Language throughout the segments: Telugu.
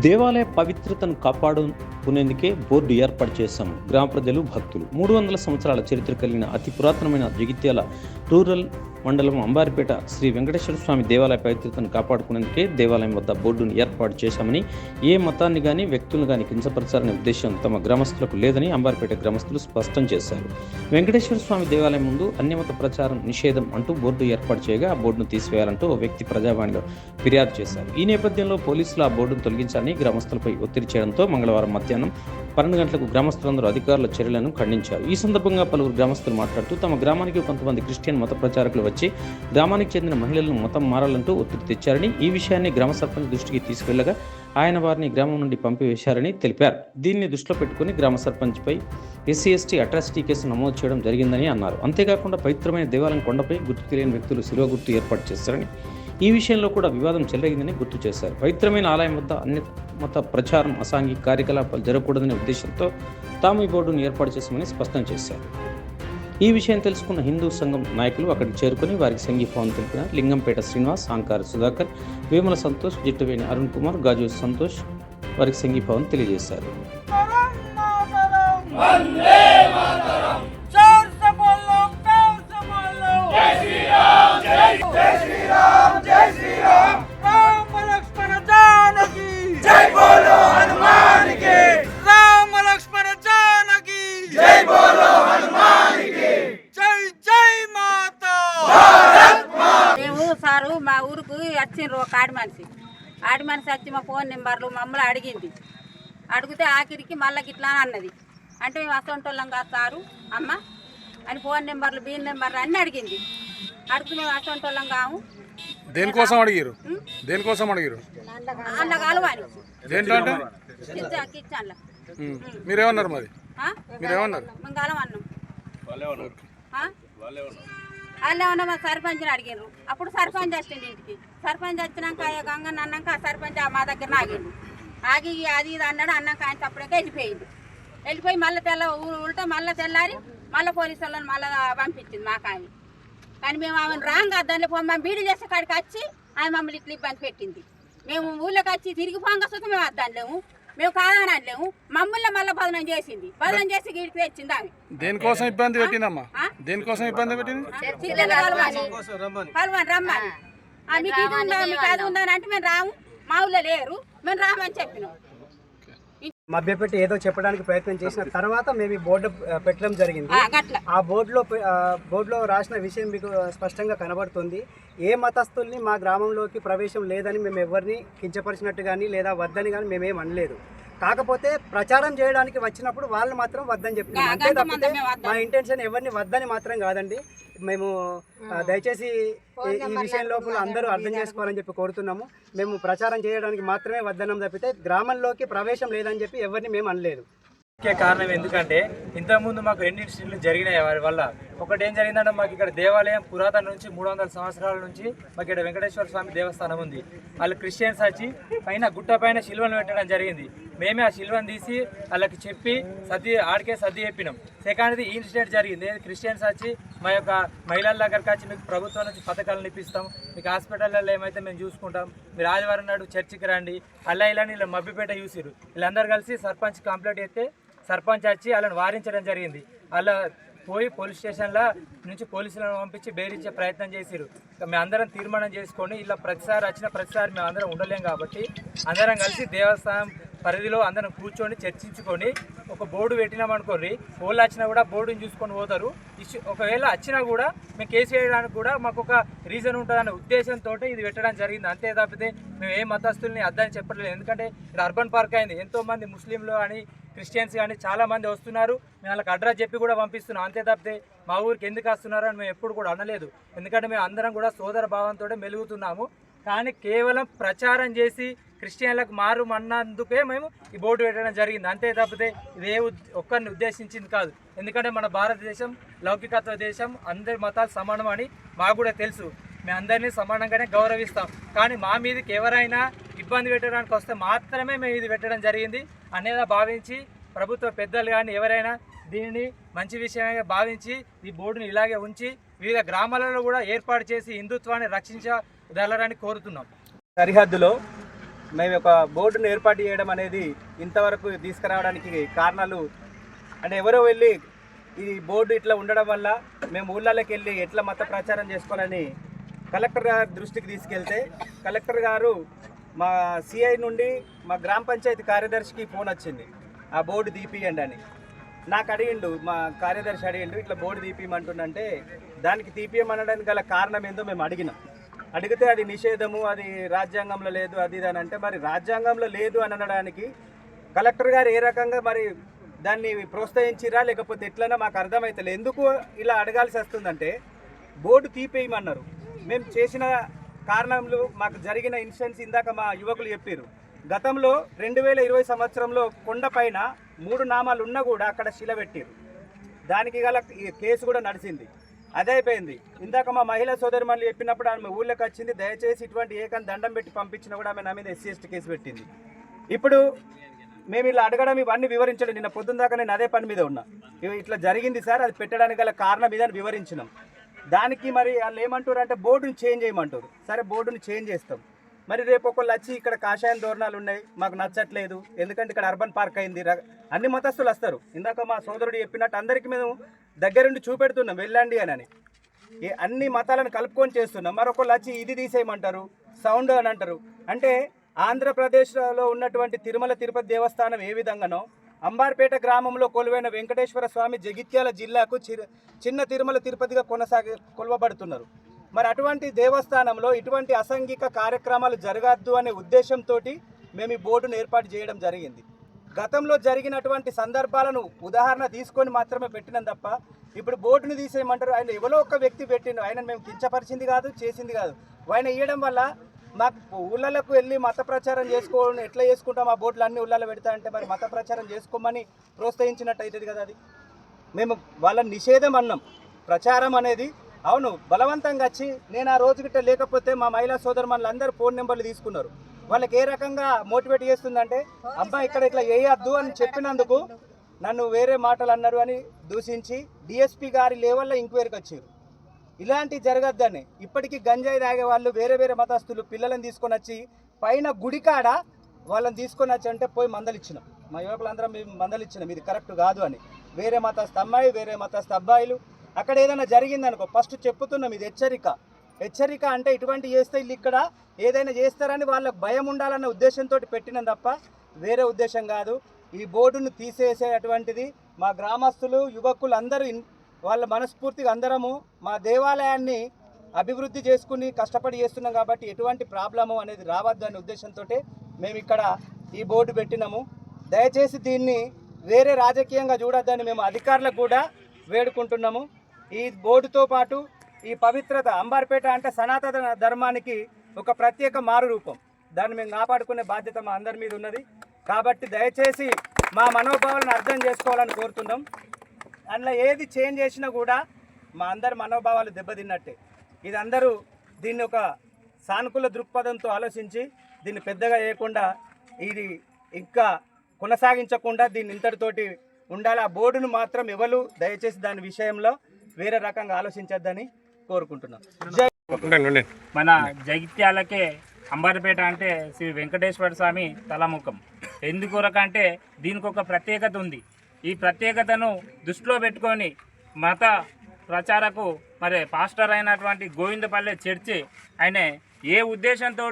దేవాలయ పవిత్రతను కాపాడుకునేందుకే బోర్డు ఏర్పాటు చేశాం. గ్రామ ప్రజలు భక్తులు. మూడు వందల సంవత్సరాల చరిత్ర కలిగిన అతి పురాతనమైన జగిత్యాల రూరల్ మండలం అంబారిపేట శ్రీ వెంకటేశ్వర స్వామి దేవాలయ పవిత్రతను కాపాడుకునేందుకే దేవాలయం వద్ద బోర్డును ఏర్పాటు చేశామని ఏ మతాన్ని కానీ వ్యక్తులను కానీ కించపరచాలనే ఉద్దేశం తమ గ్రామస్తులకు లేదని అంబారిపేట గ్రామస్తులు స్పష్టం చేశారు. వెంకటేశ్వర స్వామి దేవాలయం ముందు అన్యమత ప్రచారం నిషేధం అంటూ బోర్డు ఏర్పాటు చేయగా ఆ బోర్డును తీసివేయాలంటూ ఓ వ్యక్తి ప్రజావాణిలో ఫిర్యాదు చేశారు. ఈ నేపథ్యంలో పోలీసులు ఆ బోర్డును తొలగించాలని గ్రామస్తులపై ఒత్తిడి చేయడంతో మంగళవారం మధ్యాహ్నం పన్నెండు గంటలకు గ్రామస్తులందరూ అధికారుల చర్యలను ఖండించారు. ఈ సందర్భంగా పలువురు గ్రామస్తులు మాట్లాడుతూ తమ గ్రామానికి కొంతమంది క్రిస్టియన్ మత ప్రచారకులు వచ్చి గ్రామానికి చెందిన మహిళలను మతం మారాలంటూ ఒత్తిడి తెచ్చారని ఈ విషయాన్ని గ్రామ సర్పంచ్ దృష్టికి తీసుకెళ్ళగా ఆయన వారిని గ్రామం నుండి పంపివేశారని తెలిపారు. దీన్ని దృష్టిలో పెట్టుకుని గ్రామ సర్పంచ్పై ఎస్సీ ఎస్టీ అట్రాసిటీ కేసు నమోదు చేయడం జరిగిందని అన్నారు. అంతేకాకుండా పవిత్రమైన దేవాలయం కొండపై గుర్తు తెలియని వ్యక్తులు శిలువ గుర్తు ఏర్పాటు చేశారని ఈ విషయంలో కూడా వివాదం చెలరేగిందని గుర్తు చేశారు. పవిత్రమైన ఆలయం వద్ద అన్ని మత ప్రచారం అసాంఘిక కార్యకలాపాలు జరగకూడదనే ఉద్దేశంతో తాము ఈ బోర్డును ఏర్పాటు చేశామని స్పష్టం చేశారు. ఈ విషయం తెలుసుకున్న హిందూ సంఘం నాయకులు అక్కడికి చేరుకుని వారికి సంఘీభావం తెలిపిన లింగంపేట శ్రీనివాస్ ఆంకార సుధాకర్ వేముల సంతోష్ జిట్టువేణి అరుణ్ కుమార్ గాజు సంతోష్ వారికి సంఘీభావం తెలియజేశారు. వందే మాతరం. సారు మా ఊరుకు వచ్చిండ్రు ఒక ఆడి మనిషి. ఆడి మనిషి వచ్చి మా ఫోన్ నెంబర్లు మమ్మల్ని అడిగింది. అడిగితే ఆఖరికి మళ్ళీ గిట్లా అని అన్నది. అంటే మేము అసంటోళ్ళం కాదు సారు అమ్మ అని ఫోన్ నెంబర్లు బీన్ నెంబర్లు అన్నీ అడిగింది. మేము అసొంటోళ్ళం కాము. దేనికోసం అడిగారు దేనికోసం అడిగారు అన్న కలవని దేంట్లో అంటే కిచ్చా కిచ్చాన్ల. మీరేమన్నారు మరి? మీరేమన్నారు? మేము? వాళ్ళు ఏమన్నా మా సర్పంచ్ని అడిగారు అప్పుడు సర్పంచ్ వచ్చింది ఇంటికి. సర్పంచ్ వచ్చినాక గంగన్న అన్నాక ఆ సర్పంచ్ మా దగ్గర ఆగిండు. ఆగి అది ఇది అన్నాడు అన్నాక ఆయన తప్పుడేక వెళ్ళిపోయింది వెళ్ళిపోయి మళ్ళీ తెల్ల ఊ- ఉల్టా మళ్ళీ తెల్లారి మళ్ళీ పోలీసు వాళ్ళని మళ్ళీ పంపించింది మాకు ఆమె కానీ మేము ఆమెను రాంగా దాంట్లో పొమ్మ బీడీ చేసే కాడికి వచ్చి ఆమె మమ్మల్ని ఇట్లా ఇబ్బంది పెట్టింది. మేము ఊళ్ళోకి వచ్చి తిరిగి పోంగా సుఖం మేము వద్దాంలేము మేము కాదని అనలేము మమ్మల్ని మళ్ళీ బదనం చేసింది. బదనం చేసి గీడికి తెచ్చింది ఆమె. దేనికోసం ఇబ్బంది పెట్టిందమ్మా? దేనికోసం ఇబ్బంది పెట్టింది? కలవని రమ్మని. మీకు ఇది ఉందా మీకు అది ఉందా అని అంటే మేము రాము. మా ఊళ్ళో లేరు. మేము రామని చెప్పినాం. మభ్యపెట్టి ఏదో చెప్పడానికి ప్రయత్నం చేసిన తర్వాత మేము ఈ బోర్డు పెట్టడం జరిగింది. ఆ, బోర్డులో బోర్డులో రాసిన విషయం మీకు స్పష్టంగా కనబడుతుంది. ఏ మతస్థుల్ని మా గ్రామంలోకి ప్రవేశం లేదని మేము ఎవరిని కించపరిచినట్టు కానీ లేదా వద్దని కానీ మేమేం అనలేదు. కాకపోతే ప్రచారం చేయడానికి వచ్చినప్పుడు వాళ్ళు మాత్రం వద్దని చెప్పినాం గా- అంతే తప్పితే. మా ఇంటెన్షన్ ఎవరిని వద్దని మాత్రం కాదండి. మేము ఆ, దయచేసి ఈ- ఈ విషయం లోపల అందరూ అర్థం చేసుకోవాలని చెప్పి కోరుతున్నాము. మేము ప్రచారం చేయడానికి మాత్రమే వద్దనం తప్పితే గ్రామంలోకి ప్రవేశం లేదని చెప్పి ఎవరిని మేము అనలేదు. ముఖ్య కారణం ఎందుకంటే ఇంతకుముందు మాకు రెండు ఇన్సిడెంట్లు జరిగినాయి వారి వల్ల. ఒకటి ఏం జరిగిందంటే మాకు ఇక్కడ దేవాలయం పురాతన నుంచి మూడు వందల సంవత్సరాల నుంచి మాకు ఇక్కడ వెంకటేశ్వర స్వామి దేవస్థానం ఉంది. వాళ్ళు క్రిస్టియన్స్ వచ్చి పైన గుట్ట పైన శిల్వను పెట్టడం జరిగింది. మేమే ఆ శిల్వను తీసి వాళ్ళకి చెప్పి సర్ది ఆడికే సర్ది చెప్పినాం. సెకండ్ది ఈ ఇన్సిడెంట్ జరిగింది. క్రిస్టియన్స్ వచ్చి మా యొక్క మహిళల దగ్గరకు వచ్చి మీకు ప్రభుత్వం నుంచి పథకాలు ఇప్పిస్తాం. మీకు హాస్పిటల్లో ఏమైతే మేము చూసుకుంటాం మీరు ఆదివారం నాడు చర్చికి రండి. అలా ఇలా నీళ్ళు మబ్బిపేట చూసిరు వీళ్ళందరూ కలిసి సర్పంచ్ కంప్లైంట్ అయితే సర్పంచ్ వచ్చి వాళ్ళని వారించడం జరిగింది. అలా పోయి పోలీస్ స్టేషన్లో నుంచి పోలీసులను పంపించి బెయిలిచ్చే ప్రయత్నం చేసిరు మేము అందరం తీర్మానం చేసుకొని ఇలా ప్రతిసారి వచ్చిన ప్రతిసారి మేము అందరం ఉండలేం కాబట్టి అందరం కలిసి దేవస్థానం పరిధిలో అందరం కూర్చొని చర్చించుకొని ఒక బోర్డు పెట్టినామనుకోర్రి వాళ్ళు వచ్చినా కూడా బోర్డుని చూసుకొని పోతారు. ఇష్యూ ఒకవేళ వచ్చినా కూడా మేము కేసు వేయడానికి కూడా మాకు ఒక రీజన్ ఉంటుందనే ఉద్దేశంతో ఇది పెట్టడం జరిగింది. అంతే తప్పితే మేము ఏ మతస్థుల్ని అద్దని చెప్పట్లేదు. ఎందుకంటే ఇక్కడ అర్బన్ పార్క్ అయింది. ఎంతోమంది ముస్లింలు అని క్రిస్టియన్స్ కానీ చాలామంది వస్తున్నారు. మేము వాళ్ళకి అడ్రస్ చెప్పి కూడా పంపిస్తున్నాం. అంతే తప్పితే మా ఊరికి ఎందుకు వస్తున్నారు అని మేము ఎప్పుడు కూడా అనలేదు. ఎందుకంటే మేము అందరం కూడా సోదర భావంతో మెలుగుతున్నాము. కానీ కేవలం ప్రచారం చేసి క్రిస్టియన్లకు మారు అన్నందుకే మేము ఈ బోర్డు పెట్టడం జరిగింది. అంతే తప్పితే ఇదే ఉద్- ఒక్కరిని ఉద్దేశించింది కాదు. ఎందుకంటే మన భారతదేశం లౌకికత్వ దేశం అందరి మతాలు సమానం అని మాకు కూడా తెలుసు. మేము అందరినీ సమానంగానే గౌరవిస్తాం. కానీ మా మీదకి ఎవరైనా ఇబ్బంది పెట్టడానికి వస్తే మాత్రమే మేము ఇది పెట్టడం జరిగింది. అనేది భావించి ప్రభుత్వ పెద్దలు కానీ ఎవరైనా దీనిని మంచి విషయంగా భావించి ఈ బోర్డుని ఇలాగే ఉంచి వివిధ గ్రామాలలో కూడా ఏర్పాటు చేసి హిందుత్వాన్ని రక్షించగలరని కోరుతున్నాం. సరిహద్దులో మేము ఒక బోర్డును ఏర్పాటు చేయడం అనేది ఇంతవరకు తీసుకురావడానికి కారణాలు అంటే ఎవరో వెళ్ళి ఈ బోర్డు ఇట్లా ఉండడం వల్ల మేము ఊళ్ళలోకి వెళ్ళి ఎట్లా మత ప్రచారం చేసుకోవాలని కలెక్టర్ గారి దృష్టికి తీసుకెళ్తే కలెక్టర్ గారు మా సిఐ నుండి మా గ్రామ పంచాయతీ కార్యదర్శికి ఫోన్ వచ్చింది. ఆ బోర్డు తీపియండి అని. నాకు అడిగిండు మా కార్యదర్శి అడిగిండు ఇట్లా బోర్డు తీపియమంటుండంటే దానికి తీపియమనడానికి గల కారణం ఏందో మేము అడిగినాం. అడిగితే అది నిషేధము అది రాజ్యాంగంలో లేదు అది ఇది అని అంటే మరి రాజ్యాంగంలో లేదు అని అనడానికి కలెక్టర్ గారు ఏ రకంగా మరి దాన్ని ప్రోత్సహించిరా లేకపోతే ఎట్లైనా మాకు అర్థమవుతలేదు ఎందుకు ఇలా అడగాల్సి వస్తుందంటే బోర్డు తీపేయమన్నారు. మేము చేసిన కారణంలో మాకు జరిగిన ఇన్సిడెంట్స్ ఇందాక మా యువకులు చెప్పారు. గతంలో రెండు వేల ఇరవై సంవత్సరంలో కొండపైన మూడు నామాలు ఉన్నా కూడా అక్కడ శిల పెట్టారు. దానికి గల కేసు కూడా నడిచింది అదే అయిపోయింది. ఇందాక మా మహిళా సోదరిమణులు చెప్పినప్పుడు ఆమె ఊళ్ళోకి వచ్చింది. దయచేసి ఇటువంటి ఏకం దండం పెట్టి పంపించినా కూడా ఆమె నా మీద ఎస్సీ ఎస్టీ కేసు పెట్టింది. ఇప్పుడు మేము ఇలా అడగడం ఇవన్నీ వివరించడం. నిన్న పొద్దున్న దాకా నేను అదే పని మీద ఉన్నా. ఇట్లా జరిగింది సార్. అది పెట్టడానికి గల కారణం ఇదని వివరించినాం. దానికి మరి వాళ్ళు ఏమంటారు అంటే బోర్డుని చేంజ్ చేయమంటారు. సరే బోర్డుని చేంజ్ చేస్తాం. మరి రేపు ఒకళ్ళు వచ్చి ఇక్కడ కాషాయం ధోరణాలు ఉన్నాయి మాకు నచ్చట్లేదు. ఎందుకంటే ఇక్కడ అర్బన్ పార్క్ అయింది. అన్ని మతస్థులు వస్తారు. ఇందాక మా సోదరుడు చెప్పినట్టు అందరికీ మేము దగ్గరుండి చూపెడుతున్నాం వెళ్ళండి అని ఈ అన్ని మతాలను కలుపుకొని చేస్తున్నాం. మరొకళ్ళు వచ్చి ఇది తీసేయమంటారు సౌండ్ అని అంటారు. అంటే ఆంధ్రప్రదేశ్లో ఉన్నటువంటి తిరుమల తిరుపతి దేవస్థానం ఏ విధంగానో అంబార్పేట గ్రామంలో కొలువైన వెంకటేశ్వర స్వామి జగిత్యాల జిల్లాకు చిన్న తిరుమల తిరుపతిగా కొనసాగి కొలవబడుతున్నారు. మరి అటువంటి దేవస్థానంలో ఇటువంటి అసాంఘిక కార్యక్రమాలు జరగద్దు అనే ఉద్దేశంతో మేము ఈ బోర్డును ఏర్పాటు చేయడం జరిగింది. గతంలో జరిగినటువంటి సందర్భాలను ఉదాహరణ తీసుకొని మాత్రమే పెట్టినాం తప్ప ఇప్పుడు బోర్డును తీసేయమంటారు. ఆయన ఎవరో ఒక వ్యక్తి పెట్టిండు. ఆయన మేము కించపరిచింది కాదు చేసింది కాదు. ఆయన ఇవ్వడం వల్ల మాకు ఊళ్ళలకు వెళ్ళి మత ప్రచారం చేసుకోవడం ఎట్లా చేసుకుంటాం? ఆ బోట్లు అన్ని ఊళ్ళలో పెడతా అంటే మరి మత ప్రచారం చేసుకోమని ప్రోత్సహించినట్టు అవుతుంది కదా అది. మేము వాళ్ళ నిషేధం అన్నాం. ప్రచారం అనేది అవును బలవంతంగా వచ్చి నేను ఆ రోజు గిట్ట లేకపోతే మా మహిళా సోదరు అందరూ ఫోన్ నెంబర్లు తీసుకున్నారు. వాళ్ళకి ఏ రకంగా మోటివేట్ చేస్తుందంటే అబ్బా ఇక్కడ ఇట్లా వేయద్దు అని చెప్పినందుకు నన్ను వేరే మాటలు అన్నారు అని దూషించి డిఎస్పీ గారి లెవెల్లో ఎంక్వైరీకి వచ్చారు. ఇలాంటివి జరగద్దని. ఇప్పటికీ గంజాయి తాగే వాళ్ళు వేరే వేరే మతస్థులు పిల్లలను తీసుకొని వచ్చి పైన గుడికాడ వాళ్ళని తీసుకొని వచ్చి అంటే పోయి మందలిచ్చినాం. మా యువకులందరం మేము మందలిచ్చినాం. ఇది కరెక్ట్ కాదు అని. వేరే మతస్థ అమ్మాయి వేరే మతస్థ అబ్బాయిలు. అక్కడ ఏదైనా జరిగిందనుకో ఫస్ట్ చెప్పుతున్నాం ఇది హెచ్చరిక. హెచ్చరిక అంటే ఇటువంటి చేస్తే వీళ్ళు ఇక్కడ ఏదైనా చేస్తారని వాళ్ళకు భయం ఉండాలన్న ఉద్దేశంతో పెట్టినాం తప్ప వేరే ఉద్దేశం కాదు. ఈ బోర్డును తీసేసేటువంటిది మా గ్రామస్తులు యువకులు అందరూ వాళ్ళ మనస్ఫూర్తిగా అందరము మా దేవాలయాన్ని అభివృద్ధి చేసుకుని కష్టపడి చేస్తున్నాం కాబట్టి ఎటువంటి ప్రాబ్లము అనేది రావద్దు అనే ఉద్దేశంతో మేము ఇక్కడ ఈ బోర్డు పెట్టినాము. దయచేసి దీన్ని వేరే రాజకీయంగా చూడొద్దని మేము అధికారులకు కూడా వేడుకుంటున్నాము. ఈ బోర్డుతో పాటు ఈ పవిత్రత అంబార్పేట అంటే సనాతన ధర్మానికి ఒక ప్రత్యేక మారు రూపం. దాన్ని మేము కాపాడుకునే బాధ్యత మా అందరి మీద ఉన్నది. కాబట్టి దయచేసి మా మనోభావాలను అర్థం చేసుకోవాలని కోరుతున్నాం. అందులో ఏది చేంజ్ చేసినా కూడా మా అందరి మనోభావాలు దెబ్బతిన్నట్టే. ఇది అందరూ దీన్ని ఒక సానుకూల దృక్పథంతో ఆలోచించి దీన్ని పెద్దగా చేయకుండా ఇది ఇంకా కొనసాగించకుండా దీన్ని ఇంతటితోటి ఉండాలి. ఆ బోర్డును మాత్రం ఎవరు దయచేసి దాని విషయంలో వేరే రకంగా ఆలోచించద్దని కోరుకుంటున్నాం. మన జగిత్యాలకే అంబర్పేట అంటే శ్రీ వెంకటేశ్వర స్వామి తలముఖం. ఎందుకొరకంటే దీనికి ఒక ప్రత్యేకత ఉంది. ఈ ప్రత్యేకతను దృష్టిలో పెట్టుకొని మత ప్రచారకు మరి పాస్టర్ అయినటువంటి గోవిందపల్లె చర్చి ఆయన ఏ ఉద్దేశంతో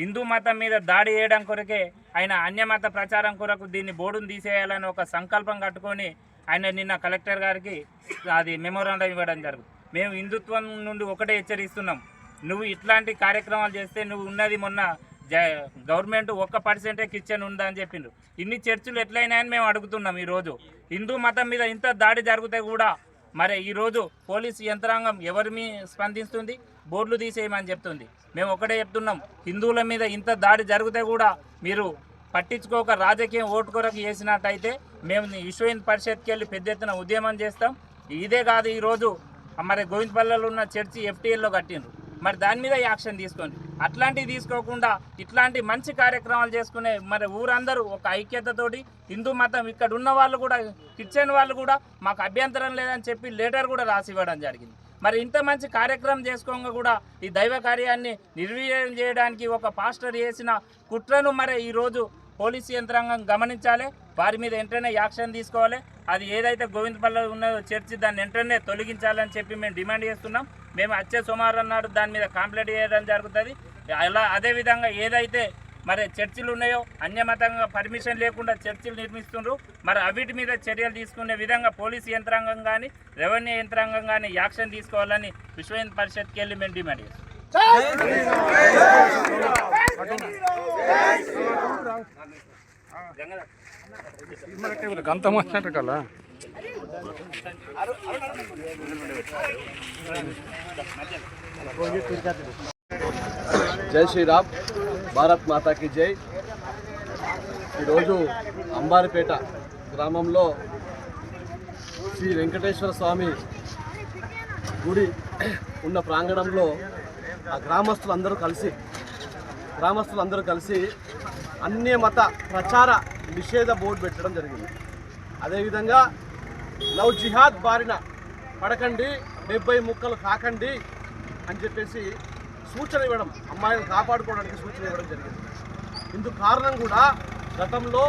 హిందూ మతం మీద దాడి చేయడం కొరకే ఆయన అన్యమత ప్రచారం కొరకు దీన్ని బోర్డును తీసేయాలని ఒక సంకల్పం కట్టుకొని ఆయన నిన్న కలెక్టర్ గారికి అది మెమోరాండం ఇవ్వడం జరుగుతుంది. మేము హిందుత్వం నుండి ఒకటే హెచ్చరిస్తున్నాం. నువ్వు ఇట్లాంటి కార్యక్రమాలు చేస్తే నువ్వు ఉన్నది మొన్న గవర్నమెంట్ ఒక్క పర్సెంటే కిచెన్ ఉందా అని చెప్పిండ్రు. ఇన్ని చర్చలు ఎట్లయినాయని మేము అడుగుతున్నాం ఈరోజు. హిందూ మతం మీద ఇంత దాడి జరిగితే కూడా మరి ఈరోజు పోలీసు యంత్రాంగం ఎవరి మీ స్పందిస్తుంది? బోర్డులు తీసేయమని చెప్తుంది. మేము ఒకటే చెప్తున్నాం హిందువుల మీద ఇంత దాడి జరిగితే కూడా మీరు పట్టించుకోక రాజకీయం ఓటు కొరకు చేసినట్టయితే మేము విశ్వ హింద్ పరిషత్కి వెళ్ళి పెద్ద ఎత్తున ఉద్యమం చేస్తాం. ఇదే కాదు ఈరోజు మరి గోవిందపల్లిలో ఉన్న చర్చి ఎఫ్టీఎల్లో కట్టిండ్రు. మరి దాని మీద యాక్షన్ తీసుకోండి. అట్లాంటివి తీసుకోకుండా ఇట్లాంటి మంచి కార్యక్రమాలు చేసుకునే మరి ఊరందరూ ఒక ఐక్యతతోటి హిందూ మతం ఇక్కడ ఉన్న వాళ్ళు కూడా కిచెన్ వాళ్ళు కూడా మాకు అభ్యంతరం లేదని చెప్పి లెటర్ కూడా రాసి ఇవ్వడం జరిగింది. మరి ఇంత మంచి కార్యక్రమం చేసుకోగా కూడా ఈ దైవ కార్యాన్ని నిర్వీర్యం చేయడానికి ఒక పాస్టర్ చేసిన కుట్రను మరి ఈరోజు పోలీసు యంత్రాంగం గమనించాలి. వారి మీద వెంటనే యాక్షన్ తీసుకోవాలి. అది ఏదైతే గోవిందపల్లి ఉన్నదో చర్చి దాన్ని వెంటనే తొలగించాలని చెప్పి మేము డిమాండ్ చేస్తున్నాం. మేము వచ్చే సోమవారం నాడు దాని మీద కంప్లైంట్ చేయడం జరుగుతుంది అలా అదేవిధంగా ఏదైతే మరి చర్చిలు ఉన్నాయో అన్యమతంగా పర్మిషన్ లేకుండా చర్చిలు నిర్మిస్తుండ్రు మరి అవిటి మీద చర్యలు తీసుకునే విధంగా పోలీసు యంత్రాంగం కానీ రెవెన్యూ యంత్రాంగం కానీ యాక్షన్ తీసుకోవాలని విశ్వ హింద్ పరిషత్కి వెళ్ళి మేము డిమాండ్ చేస్తాం గంత మాట్లాడరు కదా జై శ్రీరామ్ భారత్ మాతాకి జై. ఈరోజు అంబారిపేట గ్రామంలో శ్రీ వెంకటేశ్వర స్వామి గుడి ఉన్న ప్రాంగణంలో ఆ గ్రామస్తులందరూ కలిసి గ్రామస్తులందరూ కలిసి అన్య మత ప్రచార నిషేధ బోర్డు పెట్టడం జరిగింది. అదేవిధంగా లవ్ జిహాద్ బారిన పడకండి డెబ్బై ముక్కలు కాకండి అని చెప్పేసి సూచన ఇవ్వడం అమ్మాయిని కాపాడుకోవడానికి సూచన ఇవ్వడం జరిగింది. ఇందుకు కారణం కూడా గతంలో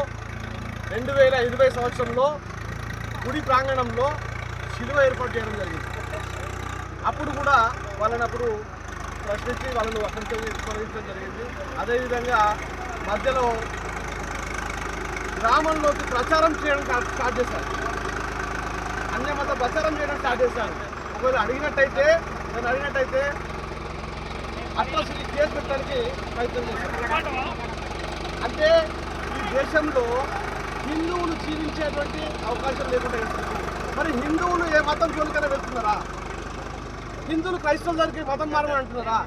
రెండు వేల ఇరవై సంవత్సరంలో గుడి ప్రాంగణంలో శిలువ ఏర్పాటు చేయడం జరిగింది. అప్పుడు కూడా వాళ్ళని అప్పుడు ప్రశ్నించి వాళ్ళను అక్కడికి తొలగించడం జరిగింది. అదేవిధంగా మధ్యలో గ్రామంలోకి ప్రచారం చేయడం స్టార్ట్ చేశారు. అన్యమత ప్రచారం చేయడం స్టార్ట్ చేశాను ఒకవేళ అడిగినట్టయితే నేను అడిగినట్టయితే అట్రాసిటీ కేసు పెట్టడానికి ప్రయత్నం చేశాను అంటే ఈ దేశంలో హిందువులు జీవించేటువంటి అవకాశం లేకుండా మరి హిందువులు ఏ మతం జోలికైనా వెళ్తున్నారా? హిందువులు క్రైస్తవుల దగ్గరికి మతం మారమని అంటున్నారా?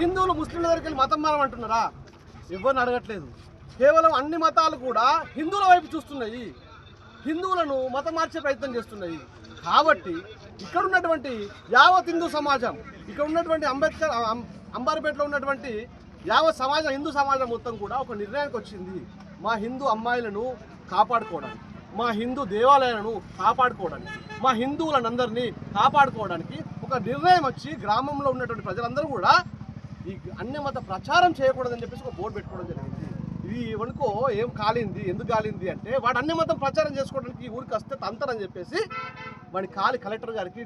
హిందువులు ముస్లింల దగ్గరికి మతం మారమంటున్నారా ఎవరిని అడగట్లేదు. కేవలం అన్ని మతాలు కూడా హిందువుల వైపు చూస్తున్నాయి. హిందువులను మత మార్చే ప్రయత్నం చేస్తున్నాయి కాబట్టి ఇక్కడ ఉన్నటువంటి యావత్ హిందూ సమాజం ఇక్కడ ఉన్నటువంటి అంబేద్కర్ అం- అంబారిపేటలో ఉన్నటువంటి యావత్ సమాజం హిందూ సమాజం మొత్తం కూడా ఒక నిర్ణయానికి వచ్చింది. మా హిందూ అమ్మాయిలను కాపాడుకోవడానికి మా హిందూ దేవాలయాలను కాపాడుకోవడానికి మా హిందువులందరినీ కాపాడుకోవడానికి ఒక నిర్ణయం వచ్చి గ్రామంలో ఉన్నటువంటి ప్రజలందరూ కూడా ఈ అన్యమత ప్రచారం చేయకూడదని చెప్పేసి ఒక బోర్డు పెట్టుకోవడం జరిగింది. ఇది ఏం కాలింది? ఎందుకు కాలింది అంటే వాడు అన్యమతం ప్రచారం చేసుకోవడానికి ఈ ఊరికి వస్తే తంతరని చెప్పేసి వాడి కాలి కలెక్టర్ గారికి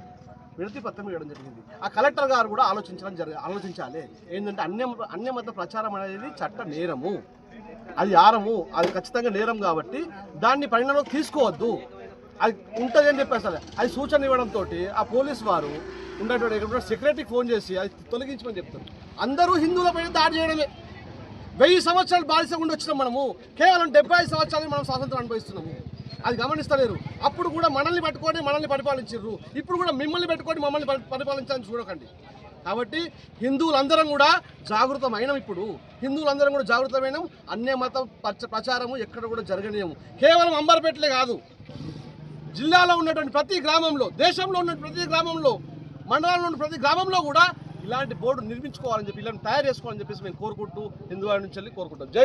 విడతి పత్రం ఇవ్వడం జరిగింది. ఆ కలెక్టర్ గారు కూడా ఆలోచించడం జరిగి ఆలోచించాలి. ఏంటంటే అన్య అన్యమత ప్రచారం అనేది చట్ట నేరము. అది ఆరము అది ఖచ్చితంగా నేరం కాబట్టి దాన్ని పరిణామం తీసుకోవద్దు. అది ఉంటుంది అని చెప్పేసి అది సూచన ఇవ్వడంతో ఆ పోలీస్ వారు ఉండేటువంటి సెక్రటరీకి ఫోన్ చేసి అది తొలగించమని చెప్తారు. అందరూ హిందువులపైన దాడి చేయడమే. వెయ్యి సంవత్సరాలు బానిస ఉండి వచ్చినాం మనము. కేవలం డెబ్బై ఐదు సంవత్సరాలు మనం స్వాతంత్రం అనుభవిస్తున్నాము. అది గమనిస్తలేరు. అప్పుడు కూడా మనల్ని పట్టుకొని మనల్ని పరిపాలించరు ఇప్పుడు కూడా మిమ్మల్ని పెట్టుకొని మమ్మల్ని పరిపాలించాలని చూడకండి. కాబట్టి హిందువులందరం కూడా జాగృతమైనం ఇప్పుడు. హిందువులందరం కూడా జాగృతమైనం. అన్య మత ప్రచ- ప్రచారము ఎక్కడ కూడా జరగనీయము కేవలం అంబర్పేటలే కాదు. జిల్లాలో ఉన్నటువంటి ప్రతి గ్రామంలో దేశంలో ఉన్న ప్రతి గ్రామంలో మండలంలో ఉన్న ప్రతి గ్రామంలో కూడా ఇలాంటి బోర్డు నిర్మించుకోవాలని చెప్పి ఇలాంటి తయారు చేసుకోవాలని చెప్పేసి మేము కోరుకుంటూ హిందువాడి నుంచి వెళ్ళి కోరుకుంటాం. జై